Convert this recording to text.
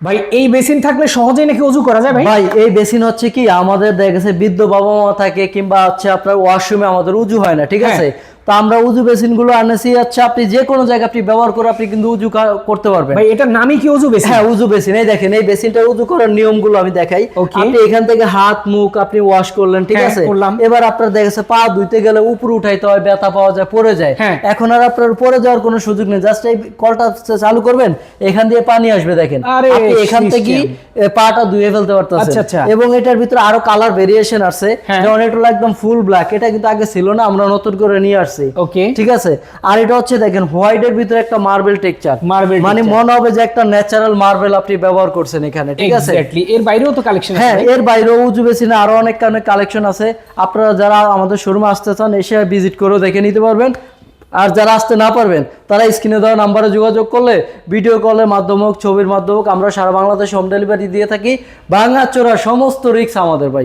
ভাই এই বেসিন থাকলে সহজেই নাকি উজু করা যায় ভাই? ভাই এই বেসিন হচ্ছে কি আমাদের দেখা গেছে বৃদ্ধ বাবা মা থাকে কিংবা হচ্ছে আপনার ওয়াশরুমে আমাদের উজু হয় না ঠিক আছে? তো আমরা উজু বেসিনগুলো আনেছি। হচ্ছে আপনি যে কোনো জায়গায় আপনি ব্যবহার করে আপনি কিন্তু উজু করতে পারবেন। ভাই এটার নামই কি অজু বেসিন? হ্যাঁ উজু বেসিন। এই দেখেন এই বেসিনটা উজু করার নিয়মগুলো আমি দেখাই। আপনি এখান থেকে হাত মুখ আপনি ওয়াশ করলেন ঠিক হ্যাঁ, আছে? এবার আপনার দেখা গেছে পা ধুইতে গেলে উপরে উঠাইতে হয় ব্যথা পাওয়া যায় পড়ে যায়। হ্যাঁ। এখন আর আপনার পড়ে যাওয়ার কোনো সুযোগ নেই। জাস্ট এই কলটা চালু করবেন এখান দিয়ে পানি আসবে দেখেন। আপনি এখান থেকে পাটা ধুয়ে ফেলতে পারতেছেন। আচ্ছা, আচ্ছা। এবং এটার ভিতরে আরও কালার ভেরিয়েশন আছে। যেমন এটা একদম ফুল ব্ল্যাক এটা কিন্তু আগে ছিল না আমরা নতুন করে নিয়ে আসছি। ওকে ঠিক আছে? আর এটা হচ্ছে দেখেন হোয়াইট এর ভিতরে একটা মার্বেল টেক্সচার Marble মানে। মনে হবে যে একটা ন্যাচারাল মার্বেল আপনি ব্যবহার করছেন এখানে ঠিক আছে? এর বাইরেও তো কালেকশন আছে হ্যাঁ এর বাইরেও উজু বেসিনে আরও অনেক অনেক কালেকশন আছে। আপনারা যারা আমাদের শোরুমে আসতে চান এসে ভিজিট করেও দেখে নিতে পারবেন। আর যারা আসতে না পারবেন তারা স্ক্রিনে দেওয়া নাম্বারে যোগাযোগ করলে ভিডিও কলের মাধ্যমে হোক ছবির মাধ্যমে হোক আমরা সারা বাংলাদেশ হোম ডেলিভারি দিয়ে থাকি। ভাঙা চোরা সমস্ত রিক্স আমাদের ভাই।